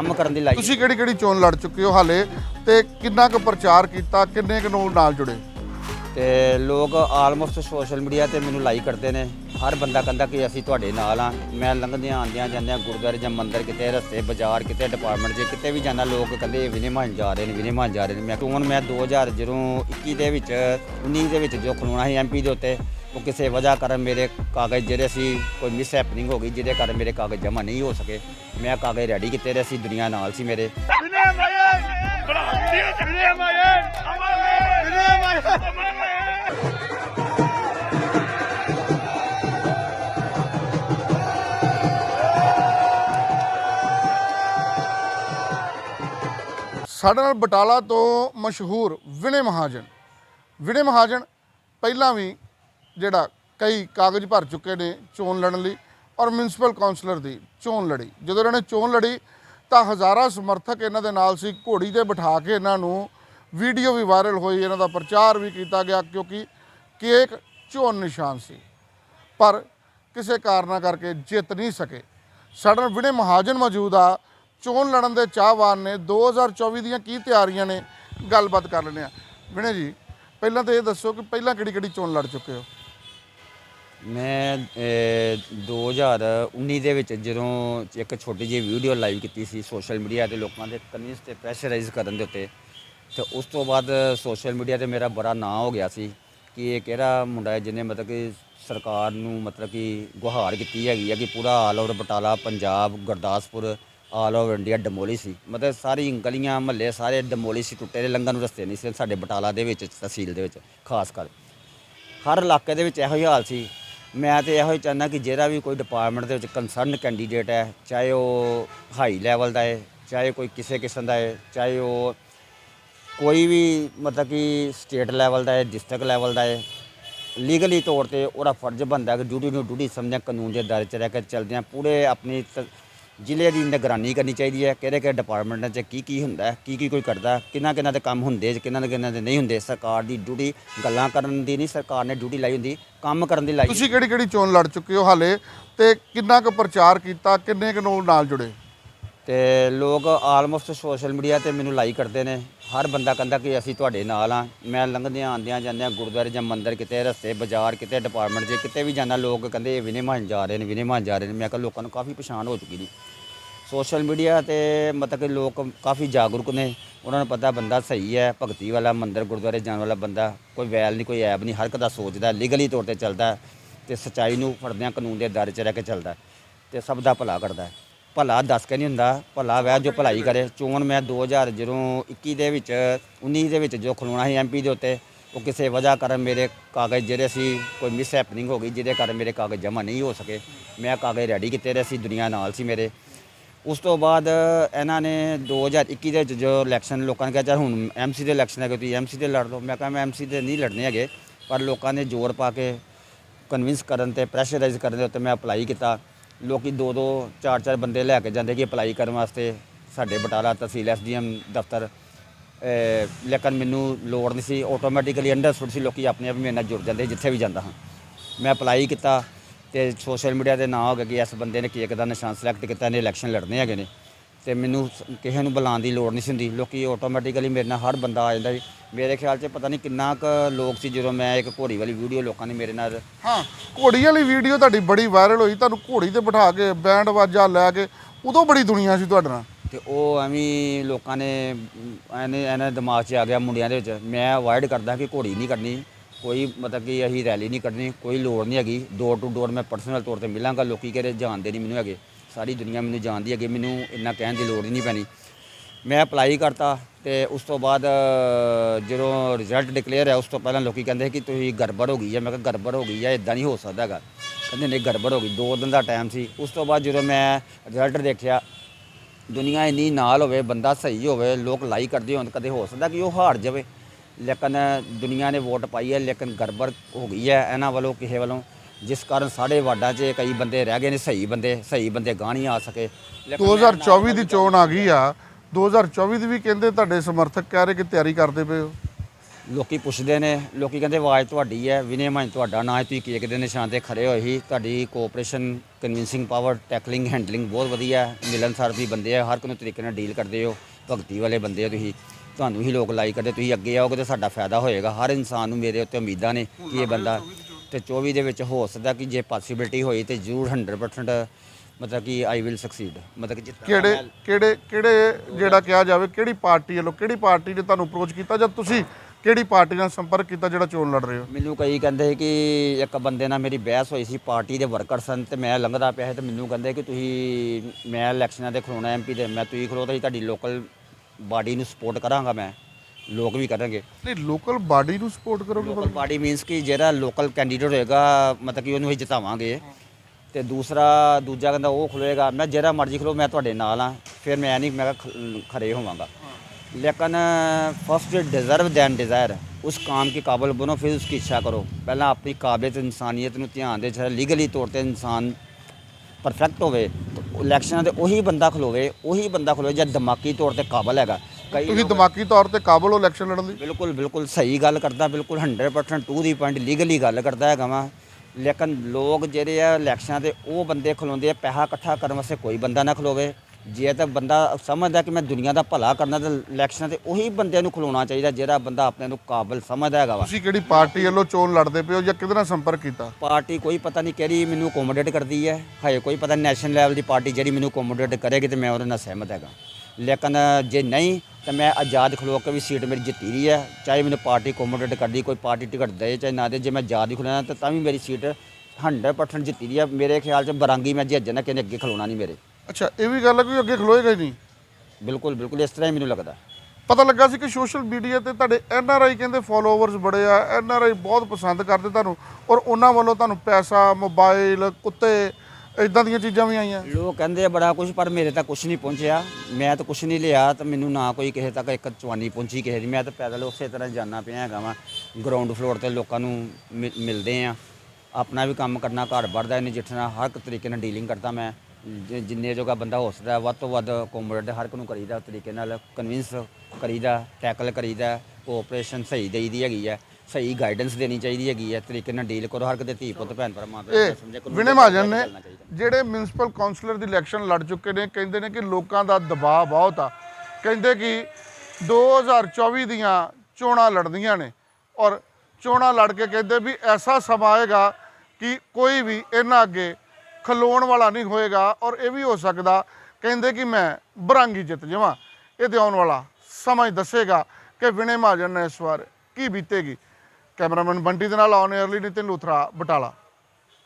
ਕੰਮ ਕਰਨ ਦੀ ਲਾਈ ਤੁਸੀਂ ਕਿਹੜੀ ਕਿਹੜੀ ਚੋਣ ਲੜ ਚੁੱਕੇ ਹੋ ਹਾਲੇ ਤੇ ਕਿੰਨਾ ਕੁ ਪ੍ਰਚਾਰ ਕੀਤਾ ਕਿੰਨੇ ਕੁ ਨੂੰ ਨਾਲ ਜੁੜੇ? ਤੇ ਲੋਕ ਆਲਮੋਸਟ ਸੋਸ਼ਲ ਮੀਡੀਆ ਤੇ ਮੈਨੂੰ ਲਾਈਕ ਕਰਦੇ ਨੇ। ਹਰ ਬੰਦਾ ਕਹਿੰਦਾ ਕਿ ਅਸੀਂ ਤੁਹਾਡੇ ਨਾਲ ਆ ਮੈਂ ਲੰਘਦਿਆਂ ਆਉਂਦਿਆਂ ਜਾਂਦਿਆਂ ਗੁਰਦੁਆਰੇ ਜਾਂ ਮੰਦਿਰ ਕਿਤੇ ਰਸਤੇ ਬਾਜ਼ਾਰ ਕਿਤੇ ਡਿਪਾਰਟਮੈਂਟ 'ਚ ਕਿਤੇ ਵੀ ਜਾਣਾ ਲੋਕ ਕਹਿੰਦੇ ਵਿਨੇ ਮਾਨ ਜਾ ਰਹੇ ਨੇ ਵਿਨੇ ਮਾਨ ਜਾ ਰਹੇ ਨੇ। ਮੈਂ ਹੁਣ ਮੈਂ 2000 ਜਦੋਂ 21 ਦੇ ਵਿੱਚ 19 ਦੇ ਵਿੱਚ ਜੋ ਖਲੋਣਾ ਸੀ ਐਮਪੀ ਦੇ ਉੱਤੇ ਉਹ ਕਿਸੇ ਵਜ੍ਹਾ ਕਾਰਨ ਮੇਰੇ ਕਾਗਜ਼ ਜਿਹੜੇ ਸੀ ਕੋਈ ਮਿਸ ਹੈਪਨਿੰਗ ਹੋ ਗਈ ਜਿਹਦੇ ਕਾਰਨ ਮੇਰੇ ਕਾਗਜ਼ ਜਮ੍ਹਾਂ ਨਹੀਂ ਹੋ ਸਕੇ। ਮੈਂ ਕਾਗਜ਼ ਰੈਡੀ ਕੀਤੇ ਰਹੇ ਸੀ ਦੁਨੀਆ ਨਾਲ ਸੀ ਮੇਰੇ। ਸਾਡੇ ਨਾਲ ਬਟਾਲਾ ਤੋਂ ਮਸ਼ਹੂਰ ਵਿਨੇ ਮਹਾਜਨ। ਵਿਨੇ ਮਹਾਜਨ ਪਹਿਲਾਂ ਵੀ ਜਿਹੜਾ ਕਈ ਕਾਗਜ਼ ਭਰ ਚੁੱਕੇ ਨੇ ਚੋਣ ਲੜਨ ਲਈ ਔਰ ਮਿਊਨਿਸਪਲ ਕਾਉਂਸਲਰ ਦੀ ਚੋਣ ਲੜੀ। ਜਦੋਂ ਇਹਨਾਂ ਨੇ ਚੋਣ ਲੜੀ, ਤਾਂ ਹਜ਼ਾਰਾਂ ਸਮਰਥਕ ਇਹਨਾਂ ਦੇ ਨਾਲ ਸੀ, ਘੋੜੀ ਤੇ ਬਿਠਾ ਕੇ ਇਹਨਾਂ ਨੂੰ ਵੀਡੀਓ ਵੀ ਵਾਇਰਲ ਹੋਈ, ਇਹਨਾਂ ਦਾ ਪ੍ਰਚਾਰ ਵੀ ਕੀਤਾ ਗਿਆ, ਕਿਉਂਕਿ ਕੇਕ ਚੋਣ ਨਿਸ਼ਾਨ ਸੀ। ਪਰ ਕਿਸੇ ਕਾਰਨਾਂ ਕਰਕੇ ਜਿੱਤ ਨਹੀਂ ਸਕੇ। ਸਾਡੇ ਨਾਲ ਵਿਨੇ ਮਹਾਜਨ ਮੌਜੂਦ ਆ, ਚੋਣ ਲੜਨ ਦੇ ਚਾਹਵਾਨ ਨੇ 2024 ਦੀਆਂ ਕੀ ਤਿਆਰੀਆਂ ਨੇ, ਗੱਲਬਾਤ ਕਰ ਲੈਂਦੇ ਆ ਵਿਨੇ ਜੀ, ਪਹਿਲਾਂ ਤਾਂ ਇਹ ਦੱਸੋ ਕਿ ਪਹਿਲਾਂ ਕਿਹੜੀ ਕਿਹੜੀ ਚੋਣ ਲੜ ਚੁੱਕੇ ਹੋ? ਮੈਂ ਅਹ, 2019 ਦੇ ਵਿੱਚ ਜਦੋਂ ਇੱਕ ਛੋਟੀ ਜਿਹੀ ਵੀਡੀਓ ਲਾਈਵ ਕੀਤੀ ਸੀ ਸੋਸ਼ਲ ਮੀਡੀਆ ਤੇ ਲੋਕਾਂ ਦੇ ਕਨਵਿੰਸ ਤੇ ਪ੍ਰੈਸ਼ਰਾਈਜ਼ ਕਰਨ ਦੇ ਉੱਤੇ ਤੇ ਉਸ ਤੋਂ ਬਾਅਦ ਸੋਸ਼ਲ ਮੀਡੀਆ ਤੇ ਮੇਰਾ ਬੜਾ ਨਾਂ ਹੋ ਗਿਆ ਸੀ ਕਿ ਇਹ ਕਿਹੜਾ ਮੁੰਡਾ ਹੈ ਜਿਹਨੇ ਮਤਲਬ ਕਿ ਸਰਕਾਰ ਨੂੰ ਮਤਲਬ ਕਿ ਗੁਹਾਰ ਕੀਤੀ ਹੈਗੀ ਹੈ ਕਿ ਪੂਰਾ all over Batala Punjab Gurdaspur all over India ਡਮੋਲੀ ਸੀ। ਮਤਲਬ ਸਾਰੀ ਗਲੀਆਂ ਮਹੱਲੇ ਸਾਰੇ ਡਮੋਲੀ ਸੀ ਟੁੱਟੇ ਦੇ ਲੰਘਣ ਨੂੰ ਰਸਤੇ ਨਹੀਂ ਸੀ ਸਾਡੇ ਬਟਾਲਾ ਦੇ ਵਿੱਚ ਤਹਿਸੀਲ ਦੇ ਵਿੱਚ ਖਾਸ ਕਰ। ਹਰ ਇਲਾਕੇ ਦੇ ਵਿੱਚ ਇਹੋ ਹੀ ਹਾਲ ਸੀ ਮੈਂ ਤੇ ਇਹੋ ਹੀ ਚਾਹੁੰਦਾ ਕਿ ਜਿਹੜਾ ਵੀ ਕੋਈ ਡਿਪਾਰਟਮੈਂਟ ਦੇ ਵਿੱਚ ਕੰਸਰਨ ਕੈਂਡੀਡੇਟ ਹੈ, ਚਾਹੇ ਉਹ ਹਾਈ ਲੈਵਲ ਦਾ ਹੈ, ਚਾਹੇ ਕੋਈ ਕਿਸੇ ਕਿਸਮ ਦਾ ਹੈ, ਚਾਹੇ ਉਹ ਕੋਈ ਵੀ ਮਤਲਬ ਕਿ ਸਟੇਟ ਲੈਵਲ ਦਾ ਹੈ ਡਿਸਟ੍ਰਿਕਟ ਲੈਵਲ ਦਾ ਹੈ ਲੀਗਲੀ ਤੌਰ ਤੇ ਉਹਦਾ ਫਰਜ਼ ਬਣਦਾ ਕਿ ਡਿਊਟੀ ਨੂੰ ਡਿਊਟੀ ਸਮਝਿਆ, ਕਾਨੂੰਨ ਦੇ ਦਾਇਰੇ 'ਚ ਰਹਿ ਕੇ ਚੱਲਦਿਆਂ ਪੂਰੇ ਆਪਣੀ ਜ਼ਿਲ੍ਹੇ ਦੀ ਨਿਗਰਾਨੀ ਕਰਨੀ ਚਾਹੀਦੀ ਹੈ ਕਿਹੜੇ ਕਿਹੜੇ ਡਿਪਾਰਟਮੈਂਟਾਂ 'ਚ ਕੀ ਕੀ ਹੁੰਦਾ ਹੈ, ਕੀ ਕੀ ਕੋਈ ਕਰਦਾ ਕਿੰਨਾ ਕਿੰਨਾ ਦੇ ਕੰਮ ਹੁੰਦੇ ਕਿੰਨਾ ਦੇ ਕਿੰਨਾ ਦੇ ਨਹੀਂ ਹੁੰਦੇ ਸਰਕਾਰ ਦੀ ਡਿਊਟੀ ਗੱਲਾਂ ਕਰਨ ਦੀ ਨਹੀਂ ਸਰਕਾਰ ਨੇ ਡਿਊਟੀ ਲਾਈ ਹੁੰਦੀ ਕੰਮ ਕਰਨ ਦੀ ਲਾਈ ਤੁਸੀਂ ਕਿਹੜੀ ਕਿਹੜੀ ਚੋਣ ਲੜ ਚੁੱਕੇ ਹੋ ਹਾਲੇ ਤੇ ਕਿੰਨਾ ਕੁ ਪ੍ਰਚਾਰ ਕੀਤਾ ਕਿੰਨੇ ਕੁ ਨਾਲ ਜੁੜੇ? ਤੇ ਲੋਕ ਆਲਮੋਸਟ ਸੋਸ਼ਲ ਮੀਡੀਆ ਤੇ ਮੈਨੂੰ ਲਾਈਕ ਕਰਦੇ ਨੇ ਹਰ ਬੰਦਾ ਕਹਿੰਦਾ ਕਿ ਅਸੀਂ ਤੁਹਾਡੇ ਨਾਲ ਆ ਮੈਂ ਲੰਘਦਿਆਂ ਆਉਂਦਿਆਂ ਜਾਂਦਿਆਂ ਗੁਰਦੁਆਰੇ ਜਾਂ ਮੰਦਿਰ ਕਿਤੇ, ਰਸਤੇ, ਬਾਜ਼ਾਰ, ਕਿਤੇ ਡਿਪਾਰਟਮੈਂਟ 'ਚ ਕਿਤੇ ਵੀ ਜਾਂਦਾ, ਲੋਕ ਕਹਿੰਦੇ ਇਹ ਵਿਨੇ ਮਾਨ ਜਾ ਰਹੇ ਨੇ, ਵਿਨੇ ਮਾਨ ਜਾ ਰਹੇ ਨੇ। ਮੈਂ ਕਿਹਾ ਲੋਕਾਂ ਨੂੰ ਕਾਫੀ ਪਛਾਣ ਹੋ ਚੁੱਕੀ ਦੀ। ਸੋਸ਼ਲ ਮੀਡੀਆ ਤੇ ਮਤਲਬ ਕਿ ਲੋਕ ਕਾਫੀ ਜਾਗਰੂਕ ਨੇ। ਉਹਨਾਂ ਨੂੰ ਪਤਾ ਬੰਦਾ ਸਹੀ ਹੈ, ਭਗਤੀ ਵਾਲਾ ਮੰਦਿਰ, ਗੁਰਦੁਆਰੇ ਜਾਣ ਵਾਲਾ ਬੰਦਾ, ਕੋਈ ਵੈਲ ਨਹੀਂ, ਕੋਈ ਐਬ ਨਹੀਂ, ਹਰ ਇੱਕ ਦਾ ਸੋਚਦਾ ਲੀਗਲੀ ਤੌਰ ਤੇ ਚੱਲਦਾ ਤੇ ਸਚਾਈ ਨੂੰ ਫੜਦਿਆਂ ਕਾਨੂੰਨ ਦੇ ਦਰ 'ਚ ਰਹਿ ਕੇ ਚੱਲਦਾ ਤੇ ਸਭ ਦਾ ਭਲਾ ਕਰਦਾ ਭਲਾ ਦੱਸ ਕੇ ਨਹੀਂ ਹੁੰਦਾ, ਭਲਾ ਵੈ ਜੋ ਭਲਾਈ ਕਰੇ। ਚੋਣ ਮੈਂ 2000 ਜਦੋਂ 21 ਦੇ ਵਿੱਚ 19 ਦੇ ਵਿੱਚ ਜੋ ਖਲੋਣਾ ਸੀ ਐਮਪੀ ਦੇ ਉੱਤੇ, ਉਹ ਕਿਸੇ ਵਜ੍ਹਾ ਕਾਰਨ ਮੇਰੇ ਕਾਗਜ਼ ਜਿਹੜੇ ਸੀ, ਕੋਈ ਮਿਸ ਹੈਪਨਿੰਗ ਹੋ ਗਈ, ਜਿਹਦੇ ਕਾਰਨ ਮੇਰੇ ਕਾਗਜ਼ ਜਮ੍ਹਾਂ ਨਹੀਂ ਹੋ ਸਕੇ। ਮੈਂ ਕਾਗਜ਼ ਰੈਡੀ ਕੀਤੇ ਰਹੇ ਸੀ, ਦੁਨੀਆ ਨਾਲ ਸੀ ਮੇਰੇ। ਉਸ ਤੋਂ ਬਾਅਦ ਇਹਨਾਂ ਨੇ 2021 ਦੇ ਵਿੱਚ ਜੋ ਇਲੈਕਸ਼ਨ ਲੋਕਾਂ ਨੇ ਕਿਹਾ, ਚਲ ਹੁਣ ਐਮਸੀ ਦੇ ਇਲੈਕਸ਼ਨ ਹੈਗੇ, ਤੁਸੀਂ ਐਮਸੀ ਦੇ ਲੜ ਲਓ। ਮੈਂ ਕਿਹਾ ਮੈਂ ਐਮਸੀ ਦੇ ਨਹੀਂ ਲੜਨੇ ਹੈਗੇ, ਪਰ ਲੋਕਾਂ ਨੇ ਜ਼ੋਰ ਪਾ ਕੇ ਕਨਵਿੰਸ ਕਰਨ ਤੇ ਪ੍ਰੈਸ਼ਰਾਈਜ਼ ਕਰਨ ਦੇ ਉੱਤੇ ਮੈਂ ਅਪਲਾਈ ਕੀਤਾ। ਲੋਕੀ ਦੋ ਦੋ, ਚਾਰ ਚਾਰ ਬੰਦੇ ਲੈ ਕੇ ਜਾਂਦੇ ਕਿ ਅਪਲਾਈ ਕਰਨ ਵਾਸਤੇ ਸਾਡੇ ਬਟਾਲਾ ਤਹਿਸੀਲ ਐਸਡੀਐਮ ਦਫ਼ਤਰ। ਲੇਕਿਨ ਮੈਨੂੰ ਲੋੜ ਨਹੀਂ ਸੀ ਆਟੋਮੈਟਿਕਲੀ ਅੰਡਰਸਟੂਡ ਸੀ ਲੋਕੀ ਆਪਣੇ ਆਪ ਹੀ ਮੇਰੇ ਨਾਲ ਜੁੜ ਜਾਂਦੇ, ਜਿੱਥੇ ਵੀ ਜਾਂਦਾ ਹਾਂ। ਮੈਂ ਅਪਲਾਈ ਕੀਤਾ ਤੇ ਸੋਸ਼ਲ ਮੀਡੀਆ ਤੇ ਨਾਂ ਹੋ ਗਿਆ ਕਿ ਇਸ ਬੰਦੇ ਨੇ ਕੇਕ ਦਾ ਨਿਸ਼ਾਨ ਸਿਲੈਕਟ ਕੀਤਾ ਨੇ ਇਲੈਕਸ਼ਨ ਲੜਨੇ ਹੈਗੇ ਨੇ। ਤੇ ਮੈਨੂੰ ਸ- ਕਿਸੇ ਨੂੰ ਬੁਲਾਉਣ ਦੀ ਲੋੜ ਨਹੀਂ ਸੀ ਹੁੰਦੀ। ਲੋਕੀ ਆਟੋਮੈਟਿਕਲੀ ਮੇਰੇ ਨਾਲ ਹਰ ਬੰਦਾ ਆ ਜਾਂਦਾ ਸੀ। ਮੇਰੇ ਖਿਆਲ 'ਚ ਪਤਾ ਨਹੀਂ ਕਿੰਨਾ ਕੁ ਲੋਕ ਸੀ ਜਦੋਂ ਮੈਂ ਇੱਕ ਘੋੜੀ ਵਾਲੀ ਵੀਡੀਓ ਲੋਕਾਂ ਨੇ ਮੇਰੇ ਨਾਲ ਹਾਂ ਘੋੜੀ ਵਾਲੀ ਵੀਡੀਓ ਤੁਹਾਡੀ ਬੜੀ ਵਾਇਰਲ ਹੋਈ। ਤੁਹਾਨੂੰ ਘੋੜੀ ਤੇ ਬਿਠਾ ਕੇ ਬੈਂਡ ਵਾਜਾ ਲੈ ਕੇ ਉਦੋਂ ਬੜੀ ਦੁਨੀਆ ਸੀ ਤੁਹਾਡੇ ਨਾਲ। ਤੇ ਉਹ ਐਵੇਂ ਲੋਕਾਂ ਨੇ ਐਨੇ ਦੇ ਦਿਮਾਗ 'ਚ ਆ ਗਿਆ ਮੁੰਡਿਆਂ ਦੇ ਵਿੱਚ। ਮੈਂ ਅਵਾਇਡ ਕਰਦਾ ਕਿ ਘੋੜੀ ਨਹੀਂ ਕੱਢਣੀ ਕੋਈ ਮਤਲਬ ਕਿ ਅਸੀਂ ਰੈਲੀ ਨਹੀਂ ਕੱਢਣੀ ਕੋਈ ਲੋੜ ਨਹੀਂ ਹੈਗੀ। ਡੋਰ ਟੂ ਡੋਰ ਮੈਂ ਪਰਸਨਲ ਤੌਰ ਤੇ ਮਿਲਾਂਗਾ। ਲੋਕੀ ਕਿਹੜੇ ਜਾਣਦੇ ਨਹੀਂ ਮੈਨੂੰ ਹੈਗੇ। ਸਾਰੀ ਦੁਨੀਆ ਮੈਨੂੰ ਜਾਣਦੀ ਹੈ ਕਿ ਮੈਨੂੰ ਇੰਨਾ ਕਹਿਣ ਦੀ ਲੋੜ ਹੀ ਨਹੀਂ ਪੈਣੀ। ਮੈਂ ਅਪਲਾਈ ਕਰਤਾ ਤੇ ਉਸ ਤੋਂ ਬਾਅਦ ਜਦੋਂ ਰਿਜ਼ਲਟ ਡਿਕਲੇਅਰ ਹੈ ਉਸ ਤੋਂ ਪਹਿਲਾਂ ਲੋਕੀ ਕਹਿੰਦੇ ਕਿ ਤੁਸੀਂ ਗੜਬੜ ਹੋ ਗਈ ਹੈ। ਮੈਂ ਕਿਹਾ, ਗੜਬੜ ਹੋ ਗਈ ਹੈ ਇਦਾਂ ਨਹੀਂ ਹੋ ਸਕਦਾ ਹੈਗਾ। ਕਹਿੰਦੇ, ਨਹੀਂ, ਗੜਬੜ ਹੋ ਗਈ। ਦੋ ਦਿਨ ਦਾ ਟਾਈਮ ਸੀ। ਉਸ ਤੋਂ ਬਾਅਦ ਜਦੋਂ ਮੈਂ ਰਿਜ਼ਲਟ ਦੇਖਿਆ, ਦੁਨੀਆ ਇੰਨੀ ਨਾਲ ਹੋਵੇ, ਬੰਦਾ ਸਹੀ ਹੋਵੇ, ਲੋਕ ਲਾਈਕ ਕਰਦੇ ਹੋਣ, ਕਦੇ ਹੋ ਸਕਦਾ ਕਿ ਉਹ ਹਾਰ ਜਾਵੇ। ਲੇਕਿਨ ਦੁਨੀਆ ਨੇ ਵੋਟ ਪਾਈ ਹੈ, ਲੇਕਿਨ ਗੜਬੜ ਹੋ ਗਈ ਹੈ। ਇਹਨਾਂ ਵੱਲੋਂ, ਕਿਸੇ ਵੱਲੋਂ ਜਿਸ ਕਾਰਨ ਸਾਡੇ ਵਾਰਡਾਂ 'ਚ ਕਈ ਬੰਦੇ ਰਹਿ ਗਏ ਨੇ ਸਹੀ ਬੰਦੇ ਸਹੀ ਬੰਦੇ ਗਾਹ ਨਹੀਂ ਆ ਸਕੇ। ਲੇਕਿਨ ਮੈਂ 2024 ਦੀ ਚੋਣ ਆ ਗਈ ਆ। 2024 ਦੀ ਵੀ ਕਹਿੰਦੇ ਤੁਹਾਡੇ ਸਮਰਥਕ ਕਹਿ ਰਹੇ ਕਿ ਤਿਆਰੀ ਕਰਦੇ ਪਏ ਹੋ। ਲੋਕੀ ਪੁੱਛਦੇ ਨੇ ਲੋਕੀ ਕਹਿੰਦੇ ਆਵਾਜ਼ ਤੁਹਾਡੀ ਹੈ ਵਿਨੇ ਮਾਨ ਤੁਹਾਡਾ ਨਾਂ ਹੈ ਤੁਸੀਂ ਕੇਕ ਦੇ ਨਿਸ਼ਾਨ ਤੇ ਖੜੇ ਹੋਏ ਸੀ। ਤੁਹਾਡੀ cooperation convincing power tackling handling ਬਹੁਤ ਵਧੀਆ ਹੈ। ਮਿਲਨਸਾਰ ਵੀ ਬੰਦੇ ਆ ਹਰ ਕੋਈ ਤਰੀਕੇ ਨਾਲ ਡੀਲ ਕਰਦੇ ਹੋ। ਭਗਤੀ ਵਾਲੇ ਬੰਦੇ ਆ ਤੁਸੀਂ। ਤੁਹਾਨੂੰ ਹੀ ਲੋਕ ਲਾਈਕ ਕਰਦੇ ਤੁਸੀਂ ਅੱਗੇ ਆਓਗੇ ਤਾਂ ਸਾਡਾ ਫਾਇਦਾ ਹੋਏਗਾ। ਹਰ ਇਨਸਾਨ ਨੂੰ ਮੇਰੇ ਉੱਤੇ ਉਮੀਦਾਂ ਨੇ ਕਿ ਇਹ ਬੰਦਾ ਤੇ 24 ਦੇ ਵਿੱਚ ਹੋ ਸਕਦਾ ਕਿ ਜੇ ਪੋਸਿਬਿਲਿਟੀ ਹੋਈ ਤੇ ਜ਼ਰੂਰ 100% ਮਤਲਬ ਕਿ ਆਈ ਵਿਲ ਸਕਸੀਡ ਮਤਲਬ ਕਿ ਤਰ੍ਹਾਂ ਕਿਹੜੇ ਕਿਹੜੇ ਕਿਹੜੇ ਜਿਹੜਾ ਕਿਹਾ ਜਾਵੇ ਕਿਹੜੀ ਪਾਰਟੀ ਵੱਲੋਂ ਕਿਹੜੀ ਪਾਰਟੀ ਨੇ ਤੁਹਾਨੂੰ ਅਪਰੋਚ ਕੀਤਾ ਜਾਂ ਤੁਸੀਂ ਕਿਹੜੀ ਪਾਰਟੀ ਨਾਲ ਸੰਪਰਕ ਕੀਤਾ ਜਿਹੜਾ ਚੋਣ ਲੜ ਰਹੇ ਹੋ? ਮੈਨੂੰ ਕਈ ਕਹਿੰਦੇ ਸੀ ਕਿ ਇੱਕ ਬੰਦੇ ਨਾਲ ਮੇਰੀ ਬਹਿਸ ਹੋਈ ਸੀ ਪਾਰਟੀ ਦੇ ਵਰਕਰ ਸਨ ਤੇ ਮੈਂ ਲੰਘਦਾ ਪਿਆ ਸੀ ਤੇ ਮੈਨੂੰ ਕਹਿੰਦੇ ਕਿ ਤੁਸੀਂ ਮੈਂ ਇਲੈਕਸ਼ਨਾਂ ਦੇ ਖਲੋਣਾ ਐਮਪੀ ਦੇ ਮੈਂ ਤੁਸੀਂ ਖਲੋ ਤਾਂ ਜੀ ਤੁਹਾਡੀ ਲੋਕਲ ਬਾਡੀ ਨੂੰ ਸਪੋਰਟ ਕਰਾਂਗਾ ਮੈਂ। ਲੋਕ ਵੀ ਕਰਨਗੇ। ਨਹੀਂ ਲੋਕਲ ਬਾਡੀ ਨੂੰ ਸਪੋਰਟ ਕਰੋਗੇ ਲੋਕਲ ਪਾਰਟੀ ਮੀਨਸ ਕਿ ਜਿਹੜਾ ਲੋਕਲ ਕੈਂਡੀਡੇਟ ਹੋਏਗਾ ਮਤਲਬ ਕਿ ਉਹਨੂੰ ਹੀ ਜਿਤਾਵਾਂਗੇ। ਤੇ ਦੂਸਰਾ ਦੂਜਾ ਕਹਿੰਦਾ ਉਹ ਖੁੱਲੇਗਾ ਮੈਂ ਜਿਹੜਾ ਮਰਜ਼ੀ ਖਲੋ ਮੈਂ ਤੁਹਾਡੇ ਨਾਲ ਆ ਫਿਰ ਮੈਂ ਨਹੀਂ ਮੈਂ ਕਿਹਾ ਖ- ਖਰੇ ਹੋਵਾਂਗਾ। ਲੇਕਿਨ ਫਸਟ ਡਿਜ਼ਰਵ ਦੈਨ ਡਿਜ਼ਾਇਰ ਉਸ ਕਾਮ ਕੇ ਕਾਬਲ ਬਣੋ ਫਿਰ ਉਸकी ਇੱਛਾ ਕਰੋ। ਪਹਿਲਾਂ ਆਪਣੀ ਕਾਬਲੀਅਤ ਇਨਸਾਨੀਅਤ ਨੂੰ ਧਿਆਨ ਦੇ ਜਿਹੜਾ ਲੀਗਲੀ ਤੌਰ ਤੇ ਇਨਸਾਨ ਪਰਫੈਕਟ ਹੋਵੇ ਇਲੈਕਸ਼ਨਾਂ ਤੇ ਉਹੀ ਬੰਦਾ ਖਲੋਵੇ ਉਹੀ ਬੰਦਾ ਖਲੋਵੇ ਜਿਹੜਾ ਦਿਮਾਗੀ ਤੌਰ ਤੇ ਕਾਬਲ ਹੈਗਾ। ਕਈ ਤੁਸੀਂ ਦਿਮਾਗੀ ਤੌਰ ਤੇ ਕਾਬਲ ਹੋ ਇਲੈਕਸ਼ਨ ਲੜਨ ਲਈ? ਬਿਲਕੁਲ ਬਿਲਕੁਲ ਸਹੀ ਗੱਲ ਕਰਦਾ ਬਿਲਕੁਲ 100% ਟੂ ਦੀ ਪੁਆਇੰਟ ਲੀਗਲੀ ਗੱਲ ਕਰਦਾ ਹੈਗਾ ਵਾ। ਲੇਕਿਨ ਲੋਕ ਜਿਹੜੇ ਆ ਇਲੈਕਸ਼ਨਾਂ ਤੇ ਉਹ ਬੰਦੇ ਖਲੋਂਦੇ ਆ ਪੈਸਾ ਇਕੱਠਾ ਕਰਨ ਵਾਸਤੇ ਕੋਈ ਬੰਦਾ ਨਾ ਖਲੋਵੇ। ਜੇ ਤਾਂ ਬੰਦਾ ਸਮਝਦਾ ਕਿ ਮੈਂ ਦੁਨੀਆ ਦਾ ਭਲਾ ਕਰਨਾ ਤਾਂ ਇਲੈਕਸ਼ਨਾਂ ਤੇ ਉਹੀ ਬੰਦਿਆਂ ਨੂੰ ਖਲੋਣਾ ਚਾਹੀਦਾ ਜਿਹੜਾ ਬੰਦਾ ਆਪਣੇ ਨੂੰ ਕਾਬਲ ਸਮਝਦਾ ਹੈਗਾ ਵਾ। ਤੁਸੀਂ ਕਿਹੜੀ ਪਾਰਟੀ ਵੱਲੋਂ ਚੋਣ ਲੜਦੇ ਪਏ ਹੋ ਜਾਂ ਕਿਹਦੇ ਨਾਲ ਸੰਪਰਕ ਕੀਤਾ? ਪਾਰਟੀ ਕੋਈ ਪਤਾ ਨਹੀਂ ਕਿਹੜੀ ਮੈਨੂੰ ਅਕੋਮੋਡੇਟ ਕਰਦੀ ਹੈ। ਹਜੇ ਕੋਈ ਪਤਾ ਨੈਸ਼ਨਲ ਲੈਵਲ ਦੀ ਪਾਰਟੀ ਜਿਹੜੀ ਮੈਨੂੰ ਅਕੋਮੋਡੇਟ ਕਰੇਗੀ ਤੇ ਮੈਂ ਉਹਦੇ ਨਾਲ ਸਹਿਮਤ ਹੈਗਾ। ਲੇਕਿਨ ਜੇ ਨਹੀਂ ਤਾਂ ਮੈਂ ਆਜ਼ਾਦ ਖਲੋ ਕੇ ਵੀ ਸੀਟ ਮੇਰੀ ਜਿੱਤੀ ਰਹੀ ਹੈ। ਚਾਹੇ ਮੈਨੂੰ ਪਾਰਟੀ ਅਕੋਮੋਡੇਟ ਕਰਦੀ ਕੋਈ ਪਾਰਟੀ ਟਿਕਟ ਦੇ ਚਾਹੇ ਨਾ ਦੇ ਜੇ ਮੈਂ ਆਜ਼ਾਦ ਹੀ ਖਲੋਣਾ ਤਾਂ ਤਾਂ ਵੀ ਮੇਰੀ ਸੀਟ 100% ਜਿੱਤੀ ਰਹੀ ਹੈ। ਮੇਰੇ ਖਿਆਲ 'ਚ ਬਰਾਂਗੀ ਮੈਂ ਜੱਜ ਨਾ ਕਿਨੇ ਅੱਗੇ ਖਲੋਣਾ ਨਹੀਂ ਮੇਰੇ। ਅੱਛਾ ਇਹ ਵੀ ਗੱਲ ਹੈ ਕਿ ਅੱਗੇ ਖਲੋਏਗਾ ਹੀ ਨਹੀਂ? ਬਿਲਕੁਲ ਬਿਲਕੁਲ ਇਸ ਤਰ੍ਹਾਂ ਹੀ ਮੈਨੂੰ ਲੱਗਦਾ। ਪਤਾ ਲੱਗਾ ਸੀ ਕਿ ਸੋਸ਼ਲ ਮੀਡੀਆ ਤੇ ਤੁਹਾਡੇ ਐਨ ਆਰ ਆਈ ਕਹਿੰਦੇ ਫਾਲੋਅਰਸ ਬੜੇ ਆ। ਐਨ ਆਰ ਆਈ ਬਹੁਤ ਪਸੰਦ ਕਰਦੇ ਤੁਹਾਨੂੰ ਔਰ ਉਹਨਾਂ ਵੱਲੋਂ ਤੁਹਾਨੂੰ ਪੈਸਾ ਮੋਬਾਈਲ ਕੁੱਤੇ ਇਦਾਂ ਦੀਆਂ ਚੀਜ਼ਾਂ ਵੀ ਆਈਆਂ। ਲੋਕ ਕਹਿੰਦੇ ਆ ਬੜਾ ਕੁਝ ਪਰ ਮੇਰੇ ਤੱਕ ਕੁਝ ਨਹੀਂ ਪਹੁੰਚਿਆ। ਮੈਂ ਤਾਂ ਕੁਝ ਨਹੀਂ ਲਿਆ ਤਾਂ ਮੈਨੂੰ ਨਾ ਕੋਈ ਕਿਸੇ ਤੱਕ ਇੱਕ ਚਵਾਨੀ ਪਹੁੰਚੀ ਕਿਸੇ ਦੀ। ਮੈਂ ਤਾਂ ਪੈਦਲ ਉਸੇ ਤਰ੍ਹਾਂ ਜਾਣਾ ਪਿਆ ਹੈਗਾ ਵਾਂ। ਗਰਾਊਂਡ ਫਲੋਰ ਤੇ ਲੋਕਾਂ ਨੂੰ ਮਿ- ਮਿਲਦੇ ਆ। ਆਪਣਾ ਵੀ ਕੰਮ ਕਰਨਾ ਘਰ ਵੜਦਾ ਨਜਿੱਠਣਾ ਹਰ ਇੱਕ ਤਰੀਕੇ ਨਾਲ ਡੀਲਿੰਗ ਕਰਦਾ ਮੈਂ। ਜਿ- ਜਿੰਨੇ ਜੋਗਾ ਬੰਦਾ ਹੋ ਸਕਦਾ ਵੱਧ ਤੋਂ ਵੱਧ ਕੋਮੋਡੇਟ ਹਰ ਇੱਕ ਨੂੰ ਕਰੀਦਾ ਤਰੀਕੇ ਨਾਲ ਕਨਵਿੰਸ ਕਰੀਦਾ ਟੈਕਲ ਕਰੀਦਾ ਕੋਆਪਰੇਸ਼ਨ ਸਹੀ ਦੇਈਦੀ ਹੈਗੀ ਹੈ ਸਹੀ ਗਾਈਡੈਂਸ ਦੇਣੀ ਚਾਹੀਦੀ ਹੈਗੀ ਹੈ ਤਰੀਕੇ ਨਾਲ ਡੀਲ ਕਰੋ ਹਰ ਇੱਕ ਦੇ ਧੀ ਪੁੱਤ ਭੈਣ ਭਰਾ ਮਾਂ ਪਿਓ ਇਹ ਸਮਝੇ ਵਿਨੇ ਮਹਾਜਨ ਨੇ ਜਿਹੜੇ ਮਿਊਨਿਸਪਲ ਕਾਉਂਸਲਰ ਦੀ ਇਲੈਕਸ਼ਨ ਲੜ ਚੁੱਕੇ ਨੇ, ਕਹਿੰਦੇ ਨੇ ਕਿ ਲੋਕਾਂ ਦਾ ਦਬਾਅ ਬਹੁਤ ਆ। ਕਹਿੰਦੇ ਕਿ 2024 ਦੀਆਂ ਚੋਣਾਂ ਲੜਨੀਆਂ ਨੇ ਔਰ ਚੋਣਾਂ ਲੜ ਕੇ ਕਹਿੰਦੇ ਵੀ ਐਸਾ ਸਮਾਂ ਆਏਗਾ ਕਿ ਕੋਈ ਵੀ ਇਹਨਾਂ ਅੱਗੇ ਖਲੋਣ ਵਾਲਾ ਨਹੀਂ ਹੋਏਗਾ ਔਰ ਇਹ ਵੀ ਹੋ ਸਕਦਾ, ਕਹਿੰਦੇ ਕਿ ਮੈਂ ਬਰਾਂਗੀ ਜਿੱਤ ਜਾਵਾਂ। ਇਹ ਤੇ ਆਉਣ ਵਾਲਾ ਸਮਾਂ ਹੀ ਦੱਸੇਗਾ ਕਿ ਵਿਨੇ ਮਹਾਜਨ ਨੇ ਇਸ ਵਾਰ ਕੀ ਬੀਤੇਗੀ। ਕੈਮਰਾਮੈਨ ਬੰਟੀ ਦੇ ਨਾਲ ਆਨ 에ਅਰਲੀ ਨਿਤਿਨ ਲੂਥਰਾ, ਬਟਾਲਾ।